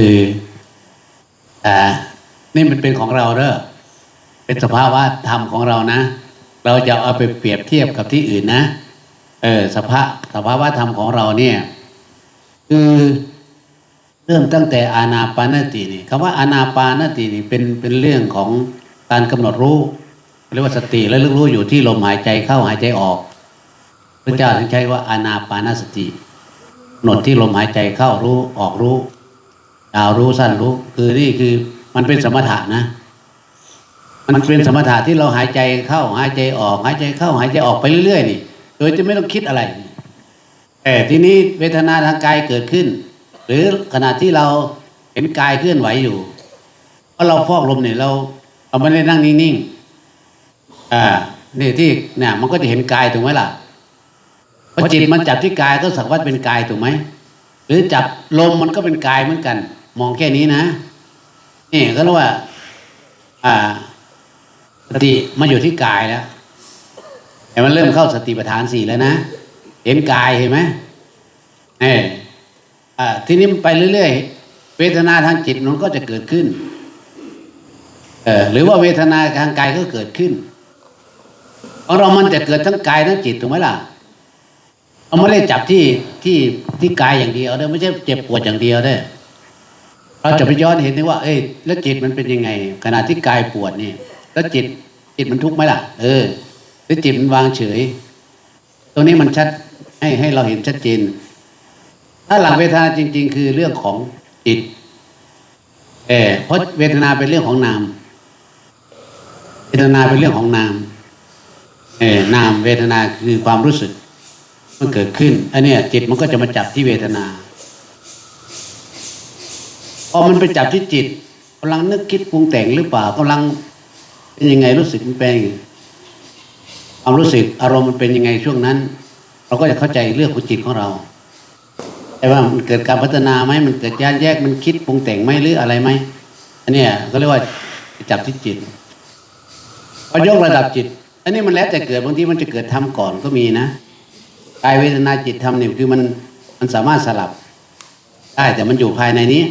คืออ่า นี่มันเป็นของเราเด้อเป็นสภาวะธรรมของเรานะ เราจะเอาไปเปรียบเทียบกับที่อื่นนะ เออ สภาสภาวะธรรมของเราเนี่ย คือเริ่มตั้งแต่อานาปานสตินี่คำว่าอานาปานสตินี่เป็นเป็นเรื่องของการกำหนดรู้เรียกว่าสติและลึกรู้อยู่ที่ลมหายใจเข้าหายใจออกพระเจ้าถึงใช้ว่าอานาปานสติกำหนดที่ลมหายใจเข้ารู้ออกรู้ ยาวรู้สั้นรู้ คือนี่คือมันเป็นสมถะนะ มันเป็นสมถะที่เราหายใจเข้า หายใจออก หายใจเข้า หายใจออกไปเรื่อยๆนี่ โดยจะไม่ต้องคิดอะไร แต่ทีนี้เวทนาทางกายเกิดขึ้น หรือขณะที่เราเห็นกายเคลื่อนไหวอยู่เพราะเราฟอกลมเนี่ยเราเราไม่ได้นั่งนิ่งๆอ่านี่ที่เนี่ย มันก็จะเห็นกายถูกไหมล่ะพอจิตมันจับที่กายก็สักว่าเป็นกายถูกไหมหรือจับลมมันก็เป็นกายเหมือนกัน มองแค่นี้นะนี่ก็เรียกว่า อ่า สติมาอยู่ที่กายแล้วแต่มันเริ่มเข้าสติปัฏฐานสี่แล้วนะเห็นกายเห็นไหมเอออ่าทีนี้มันไปเรื่อยๆเวทนาทางจิตมันก็จะเกิดขึ้น เออหรือว่าเวทนาทางกายก็เกิดขึ้นของเรามันจะเกิดทั้งกายทั้งจิตถูกไหมล่ะเราไม่ได้จับที่ที่ที่กายอย่างเดียวเด้ไม่ใช่เจ็บปวดอย่างเดียวเด้ เราจะไปย้อนเห็นได้ว่า เอ้ยแล้วจิตมันเป็นยังไง ขณะที่กายปวดนี่แล้วจิตจิตมันทุกข์ไหมล่ะ เออหรือจิตมันวางเฉย ตรงนี้มันชัดให้ให้เราเห็นชัดเจน ถ้าหลังเวทนาจริง ๆ คือเรื่องของจิตเออเพราะเวทนาเป็นเรื่องของนาม เวทนาเป็นเรื่องของนาม เออนามเวทนาคือความรู้สึก มันเกิดขึ้นอันนี้จิตมันก็จะมาจับที่เวทนา พอมันไปจับที่จิตกำลังนึกคิดปรุงแต่งหรือเปล่ากำลังเป็นยังไงรู้สึกมันเป็นความรู้สึกอารมณ์มันเป็นยังไงช่วงนั้น เราก็จะเข้าใจเรื่องของจิตของเราแต่ว่ามันเกิดการพัฒนาไหมมันเกิดย่านแยกมันคิดปรุงแต่งไหมหรืออะไรไหมอันนี้ก็เรียกว่าจับที่จิตพอยกระดับจิต อันนี้มันแล้วแต่เกิดบางทีมันจะเกิดทำก่อนก็มีนะกายเวทนาจิตธรรมเนี่ยคือมันมันสามารถสลับได้แต่มันอยู่ภายในนี้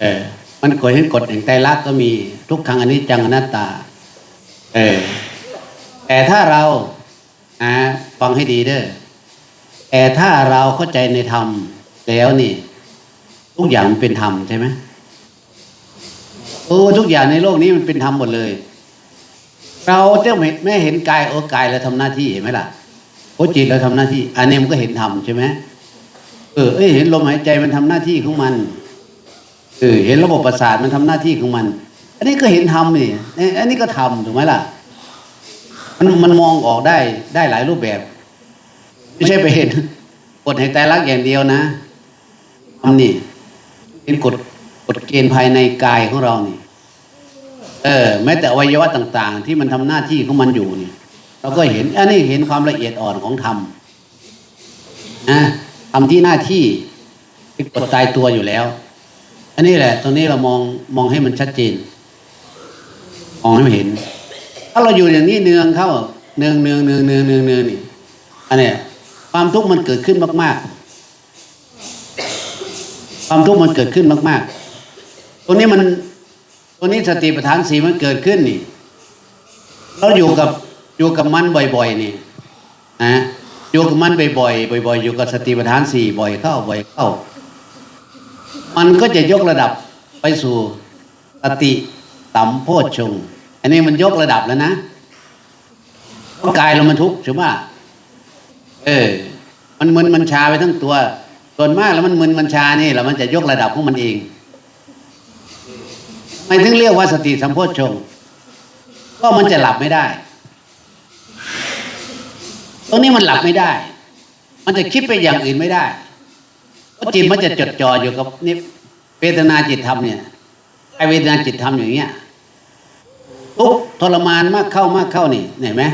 เออมันกดเห็นกฎแห่งไตรลักษณ์ก็มีทุกครั้งอันนี้จังอนัตตา เออแต่ถ้าเราอ่าฟังให้ดีเด้อแต่ถ้าเราเข้าใจในธรรมแล้วนี่ ทุกอย่างมันเป็นธรรมใช่ไหมโอ้ทุกอย่างในโลกนี้มันเป็นธรรมหมดเลย เราจะไม่ไม่เห็นกายโอ้กายแล้วทำหน้าที่เห็นไหมล่ะโอ้จิตเราทำหน้าที่ อันนี้มันก็เห็นธรรมใช่ไหมเออเอ้ยเห็นลมหายใจมันทำหน้าที่ของมัน เออเห็นระบบประสาทมันทำหน้าที่ของมัน อันนี้ก็เห็นธรรมนี่อันนี้ก็ทำถูกไหมล่ะ มันมันมองออกได้ได้หลายรูปแบบ ไม่ใช่ไปเห็นกฎแห่งใจรักอย่างเดียวนะทำนี่เห็นกฎกฎเกณฑ์ภายในกายของเรานี่เออแม้แต่อวัยวะต่าง ๆ ที่มันทำหน้าที่ของมันอยู่นี่เราก็เห็นอันนี้เห็นความละเอียดอ่อนของธรรมนะทำที่หน้าที่ที่กฎตายตัวอยู่แล้ว อันนี้แหละ ตรงนี้เรามองมองให้มันชัดเจน มองให้มันเห็น ถ้าเราอยู่อย่างนี้เนืองเข้าเนืองเนืองเนืองเนืองเนืองเนืองนี่ อันเนี้ยความทุกข์มันเกิดขึ้นมาก ๆ ความทุกข์มันเกิดขึ้นมาก ๆ ตรงนี้มันตรงนี้สติปัฏฐานสีมันเกิดขึ้นนี่ เราอยู่กับอยู่กับมันบ่อย ๆ นี่นะอยู่กับมันบ่อยๆบ่อย ๆ อยู่กับสติปัฏฐานสี่บ่อยเข้าบ่อยเข้า มันก็จะยกระดับไปสู่สติสัมโพชฌงค์อันนี้มันยกระดับแล้วนะเพราะกายเรามันทุกข์ใช่ไหมเออ มันมึนมันชาไปทั้งตัว ส่วนมากแล้วมันมึนมันชานี่แหละมันจะยกระดับของมันเองไม่ถึงเรียกว่าสติสัมโพชฌงค์ก็มันจะหลับไม่ได้ ตรงนี้มันหลับไม่ได้ มันจะคิดไปอย่างอื่นไม่ได้ ราะจิตมันจะจดจ่ออยู่กับนี่เวทนาจิตธรรมเนี่ยไอเวทนาจิตธรรมอย่างเงี้ยทุกทรมานมากเข้ามากเข้านี่เห็นไหม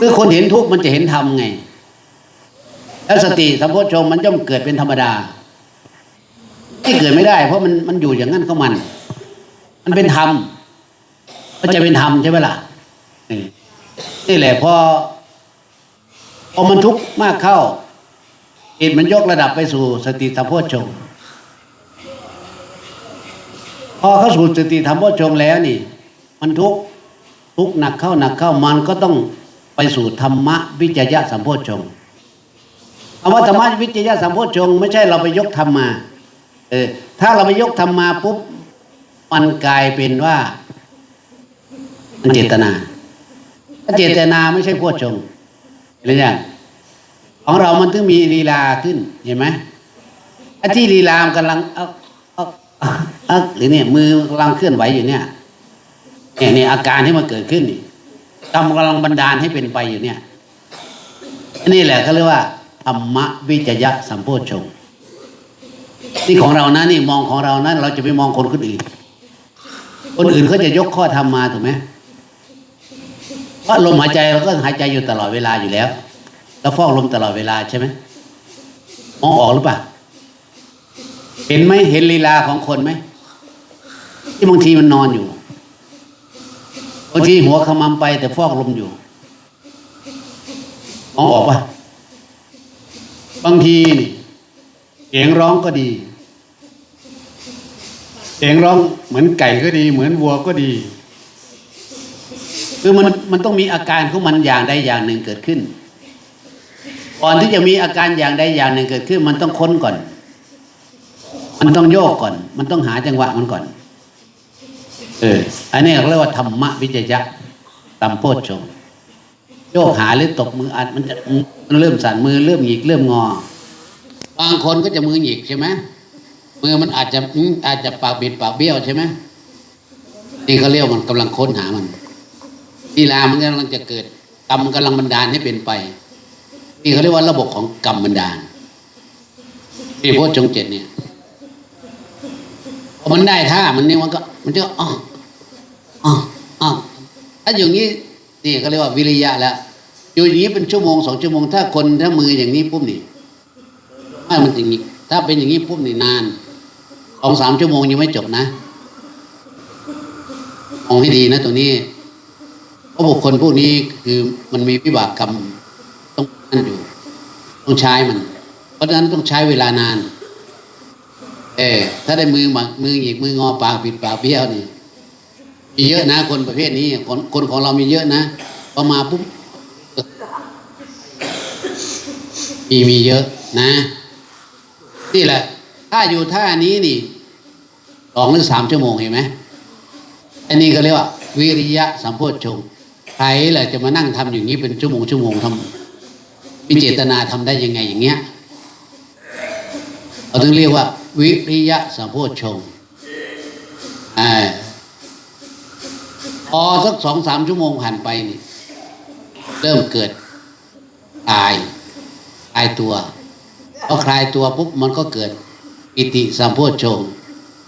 คือคนเห็นทุกข์มันจะเห็นธรรมไง แล้วสติสัมโพชฌงมันย่อมเกิดเป็นธรรมดา ที่เกิดไม่ได้ เพราะมันมันอยู่อย่างนั้นของมัน มันเป็นธรรมมันจะเป็นธรรมใช่ไหมล่ะนี่นี่แหละพอพอมันทุกข์มากเข้า จิตมันยกระดับไปสู่สติสัมโพชฌงค์พอเข้าสู่สติธรรมโพชฌงค์แล้วนี่ มันทุกข์ทุกข์หนักเข้าหนักเข้ามันก็ต้องไปสู่ธรรมะวิจยะสัมโพชฌงค์คำว่าธรรมะวิจยะสัมโพชฌงค์ไม่ใช่เราไปยกธรรมมาเออถ้าเราไปยกธรรมมาปุ๊บมันกลายเป็นว่ามันเจตนาเจตนาไม่ใช่โพชฌงค์เห็นหรือยัง ของเรามันถึงมีลีลาขึ้นเห็นไหมไอ้ที่ลีลามกำลังเอักอักอักหรือเนี่ยมือกำลังเคลื่อนไหวอยู่เนี่ยเนี่ยเนี่ยอาการที่มันเกิดขึ้นนี่กรรมกำลังบันดาลให้เป็นไปอยู่เนี่ยนี่แหละเขาเรียกว่าธรรมวิจยะสัมโพชฌงค์นี่ของเรานะนี่มองของเรานะเราจะไปมองคนคนอื่น คนอื่นเขาจะยกข้อธรรมมาถูกไหมเพราะลมหายใจเราก็หายใจอยู่ตลอดเวลาอยู่แล้ว เราฟอกลมตลอดเวลาใช่ไหมมองออกหรือเปล่าเห็นไหมเห็นลีลาของคนไหมที่บางทีมันนอนอยู่บางทีหัวขมำไป แต่ฟอกลมอยู่มองออกปะบางทีนี่เสียงร้องก็ดี เสียงร้องเหมือนไก่ก็ดี เหมือนวัวก็ดี คือมันมันต้องมีอาการของมันอย่างใดอย่างหนึ่งเกิดขึ้น ก่อนที่จะมีอาการอย่างใดอย่างหนึ่งเกิดขึ้น มันต้องค้นก่อน มันต้องโยกก่อน มันต้องหาจังหวะมันก่อน เออ อันนี้เขาเรียกว่าธรรมะวิจยะตัมโพชฌงโยกหาหรือตบมืออัดมันจะมันเริ่มสั่นมือเริ่มหยิกเริ่มงอ บางคนก็จะมือหยิกใช่ไหมมือมันอาจจะอาจจะปากบิดปากเบี้ยวใช่ไหมนี่เขาเรียกว่ามันกำลังค้นหามันลีลามันกำลังจะเกิดกรรมกำลังบันดาลให้เป็นไป นี่เขาเรียกว่าระบบของกรรมบันดาลนี่โพชฌงเจ็ดเนี่ยพอมันได้ท่ามันเนี่ยมันก็ มันจะอ๋ออ๋ออ๋อถ้าอย่างนี้นี่เขาเรียกว่าวิริยะแล้วอยู่อย่างนี้เป็นชั่วโมงสองชั่วโมง ถ้าคนถ้ามืออย่างนี้ปุ๊บนี่ถ้ามันอย่างนี้ถ้าเป็นอย่างนี้ปุ๊บนี่นานสองสามชั่วโมงยังไม่จบนะมองให้ดีนะตรงนี้เพราะบุคคลพวกนี้คือมันมีวิบากกรรม นั่นอยู่ ต้องใช้มัน เพราะฉะนั้นต้องใช้เวลานาน เออถ้าได้มือมามือหยิกมืองอปากปิดปากเบี้ยวนี่มีเยอะนะ คนประเภทนี้คนคนของเรามีเยอะนะพอมาปุ๊บมีมีเยอะนะ นี่แหละ ถ้าอยู่ท่านี้นี่สองหรือสามชั่วโมงเห็นไหมอันนี้ก็เรียกว่า วิริยะสัมโพชฌงค์ใครแหละจะมานั่งทำอย่างนี้เป็นชั่วโมงชั่วโมงทำ มีเจตนาทำได้ยังไงอย่างเงี้ยเราถึงเรียกว่า วิริยะสัมโพชงอ่าพอสักสองสามชั่วโมงผ่านไปนี่เริ่มเกิดตายตายตัวพอคลายตัวปุ๊บมันก็เกิดปิติสัมโพชง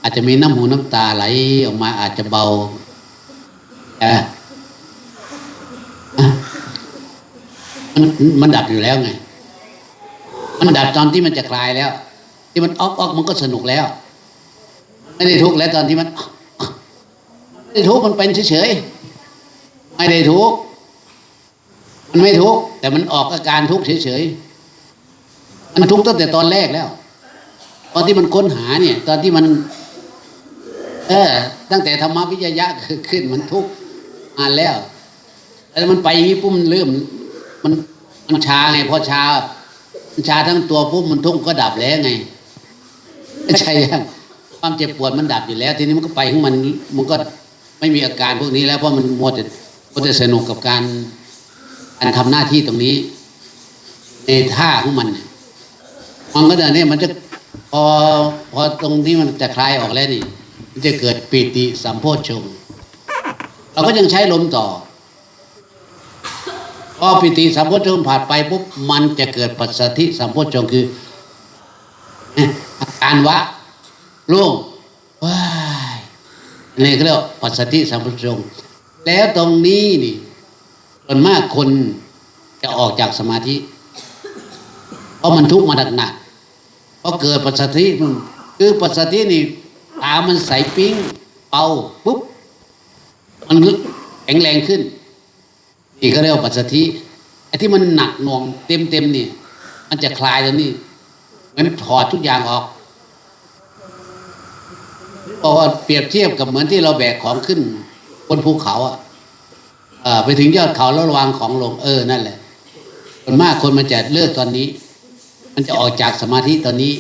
อาจจะมีน้ำหูน้ำตาไหลออกมาอาจจะเบาเอออะ มันมันดับอยู่แล้วไง มันดับตอนที่มันจะคลายแล้ว ที่มันออกออกมันก็สนุกแล้ว ไม่ได้ทุกข์แล้วตอนที่มันไม่ได้ทุกข์มันเป็นเฉยๆไม่ได้ทุกข์มันไม่ทุกข์แต่มันออกอาการทุกข์เฉยๆมันทุกข์ตั้งแต่ตอนแรกแล้ว ตอนที่มันค้นหาเนี่ย ตอนที่มัน เออ ตั้งแต่ธรรมวิจยะขึ้นมันทุกข์มาแล้วแล้วมันไปอย่างนี้ปุ๊บมันเริ่ม มันมันชาไงพอชามันชาทั้งตัวปุ๊บมันทุกข์ก็ดับแล้วไงใช่ยังความเจ็บปวดมันดับอยู่แล้ว ทีนี้มันก็ไปของมันมันก็ไม่มีอาการพวกนี้แล้วเพราะมันมัวแต่มัวแต่สนุกกับการการทำหน้าที่ตรงนี้ ในท่าของมันมันก็จะเนี่ยมันจะพอพอตรงนี้มันจะคลายออกแล้วนี่ มันจะเกิดปีติสัมโพชฌงเราก็ยังใช้ลมต่อ พอปีติสัมโพชฌงผ่านไปปุ๊บมันจะเกิดปัสสธิสัมโพชฌงค์คืออาการวะโล่งว้ายนี่เขาเรียกว่าปัสสธิสัมโพชฌงแล้วตรงนี้นี่ส่วนมากคนจะออกจากสมาธิเพราะมันทุกข์มาหนักๆเพราะเกิดปัสสธิคือปัสสธินี่ตามันใสปิ้งเป่าปุ๊บมันแข็งแรงขึ้น นี่ก็เรียกว่าปัสสธิไอ้ที่มันหนักหน่วงเต็มเต็มนี่มันจะคลายตรงนี้งั้นถอดทุกอย่างออกเพราะว่าเปรียบเทียบกับเหมือนที่เราแบกของขึ้นบนภูเขาอะไปถึงยอดเขาแล้ววางของลงเออนั่นแหละส่วนมากคนมันจะเลิกตอนนี้ มันจะออกจากสมาธิตอนนี้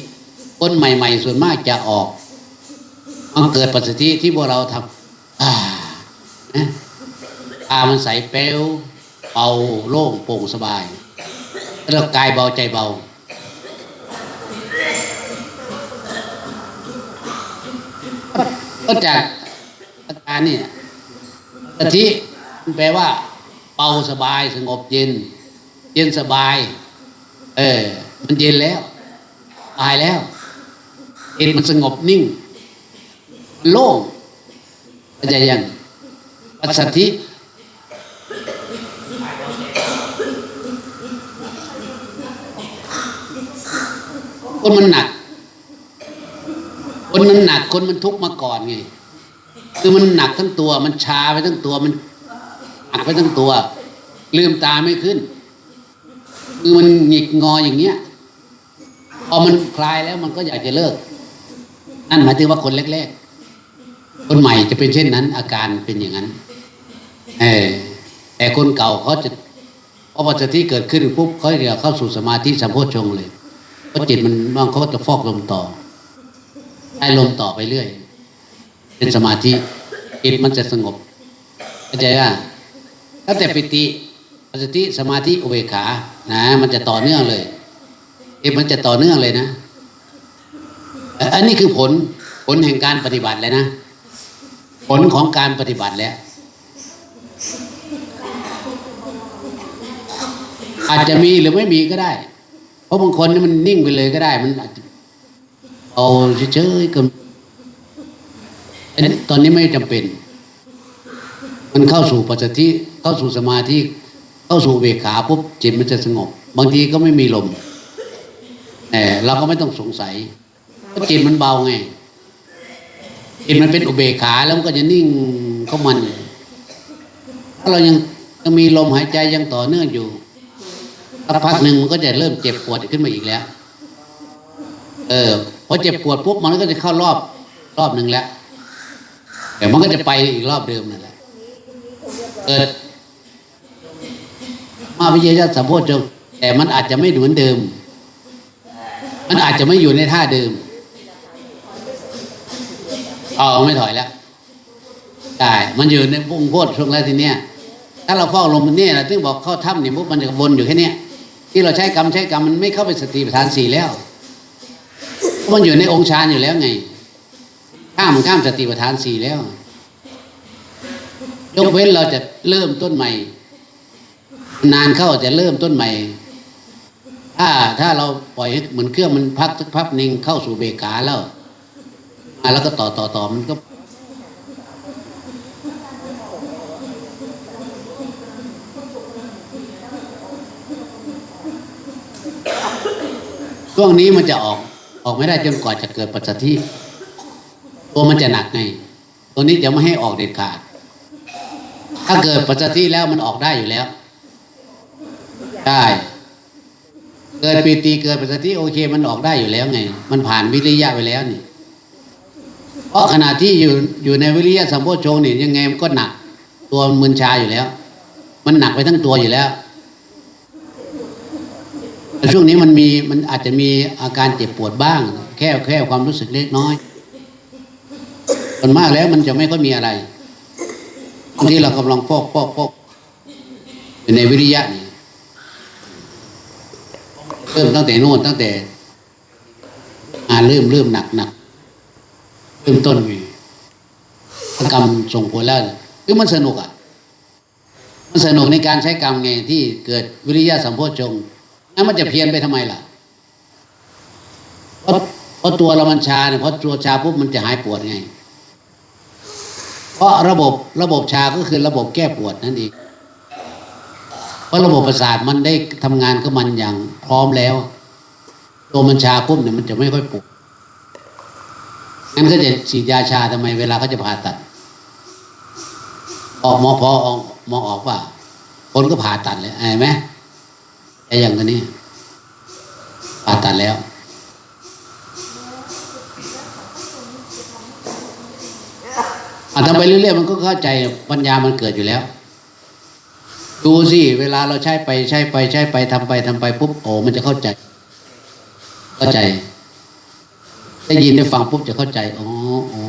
คนใหม่ ๆ ส่วนมากจะออกมันเกิดปัจจุบันที่พวกเราทำอ่า ตามันใสเปลวเบาโล่งโปร่งสบายแล้วกายเบาใจเบา ก็จากอาการเนี่ยสติแปลว่าเบาสบายสงบเย็น เย็นสบาย เออ มันเย็นแล้วตายแล้วเย็นมันสงบนิ่ง โล่งเข้าใจยังปัสสัทธิ คนมันหนัก คนมันหนัก คนมันทุกข์มาก่อนไง คือมันหนักทั้งตัว มันชาไปทั้งตัว มันหนักไปทั้งตัว ลืมตาไม่ขึ้น คือมันหงิกงออย่างเงี้ย พอมันคลายแล้วมันก็อยากจะเลิก นั่นหมายถึงว่าคนแรกๆ คนใหม่จะเป็นเช่นนั้น อาการเป็นอย่างนั้น เออแต่คนเก่าเขาจะพอปัจจุบันเกิดขึ้นปุ๊บเขาจะเข้าสู่สมาธิสัมโพชฌงเลย เพราะจิตมันบางเขาก็จะฟอกลมต่อให้ลมต่อไปเรื่อย เป็นสมาธิจิตมันจะสงบเข้าใจว่าถ้าแต่ปิติปสติสมาธิอุเบกขานะมันจะต่อเนื่องเลยเอมันจะต่อเนื่องเลยนะ อันนี้คือผลผลแห่งการปฏิบัติเลยนะ ผลของการปฏิบัติแล้ว อาจจะมีหรือไม่มีก็ได้ เพราะบางคนนี่มันนิ่งไปเลยก็ได้ มันอาจจะเอาเฉยๆก็อันนี้ตอนนี้ไม่จำเป็น มันเข้าสู่ปัจจุบันเข้าสู่สมาธิเข้าสู่เบกขาปุ๊บจิตมันจะสงบ บางทีก็ไม่มีลมแต่เราก็ไม่ต้องสงสัยเพราะจิตมันเบาไงจิตมันเป็นอุเบกขาแล้วมันก็จะนิ่งเข้ามันถ้าเรายังยังมีลมหายใจยังต่อเนื่องอยู่ สักพักหนึ่งมันก็จะเริ่มเจ็บปวดขึ้นมาอีกแล้ว เออพอเจ็บปวดปุ๊บมันก็จะเข้ารอบรอบหนึ่งแล้วแต่มันก็จะไปอีกรอบเดิมนั่นแหละเกิดมาวิเยชสัมโพชฌงค์แต่มันอาจจะไม่เหมือนเดิม มันอาจจะไม่อยู่ในท่าเดิมเอาไม่ถอยแล้วได้มันอยู่ในพุ่งโพดช่วงแรกทีเนี้ยถ้าเราเฝ้าลมมันเนี่ยเราถึงบอกเข้าถ้ำเนี่ยปุ๊บมันจะวนอยู่แค่เนี้ย ที่เราใช้กรรมใช้กรรมมันไม่เข้าไปสติปัฏฐานสี่แล้วเพราะมันอยู่ในองค์ฌานอยู่แล้วไง ข้ามข้ามสติปัฏฐานสี่แล้ว ยกเว้นเราจะเริ่มต้นใหม่ นานเข้าจะเริ่มต้นใหม่ ถ้าถ้าเราปล่อยให้เหมือนเครื่องมันพักสักพักหนึ่งเข้าสู่เบกขาแล้วอะแล้วก็ต่อต่อต่อมันก็ ช่วงนี้มันจะออกออกไม่ได้จนกว่าจะเกิดปัจจัยที่ตัวมันจะหนักไงตัวนี้จะไม่ให้ออกเด็ดขาด ถ้าเกิดปัจจัยที่แล้วมันออกได้อยู่แล้ว ได้เกิดปีติเกิดปัจจัยที่โอเค มันออกได้อยู่แล้วไง มันผ่านวิริยะไปแล้วนี่เพราะขณะที่อยู่อยู่ในวิริยะสัมโพชฌงค์นี่ยังไงมันก็หนัก ตัวมึนชาอยู่แล้ว มันหนักไปทั้งตัวอยู่แล้ว ช่วงนี้มันมีมันอาจจะมีอาการเจ็บปวดบ้าง แค่แค่ความรู้สึกเล็กน้อยส่วนมากแล้วมันจะไม่ค่อยมีอะไรบางทีเรากำลังฟอกฟอกฟอกอยู่ในวิริยะนี่เริ่มตั้งแต่โน่นตั้งแต่งานเริ่มเริ่มหนักหนักเริ่มต้นมีกรรมส่งผลแล้วคือมันสนุกอะ มันสนุกในการใช้กรรมไงที่เกิดวิริยะสัมโพชฌงค์ งั้นมันจะเพียนไปทำไมล่ะเพราะเพราะตัวเรามันชาเนี่ยเพราะตัวชาปุ๊บมันจะหายปวดไง เพราะระบบระบบชาก็คือระบบแก้ปวดนั่นเองเพราะระบบประสาทมันได้ทำงานก็มันอย่างพร้อมแล้ว ตัวมันชาปุ๊บเนี่ยมันจะไม่ค่อยปวดงั้นก็จะฉีดยาชาทำไมเวลาเขาจะผ่าตัด ออกหมอพอออกมองออกว่าคนก็ผ่าตัดเลยเห็นไหม แค่อย่างตันี้ผ่าตัดแล้ว อาทำไปเรื่อยๆมันก็เข้าใจปัญญามันเกิดอยู่แล้ว ดูสิเวลาเราใช้ไปใช้ไปใช้ไปทำไปทำไปปุ๊บโอ้มันจะเข้าใจ เข้าใจ ได้ยินได้ฟังปุ๊บจะเข้าใจอ๋ออ๋อ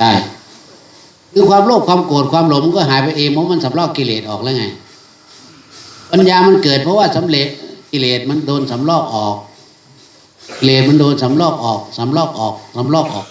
ได้คือความโลภความโกรธความหลงก็หายไปเองเพราะมันสับลอกกิเลสออกแล้วไง ปัญญามันเกิดเพราะว่าสำเร็จกิเลสมันโดนสำลอกออกกิเลสมันโดนสำลอกออกสำลอกออกสำลอกออก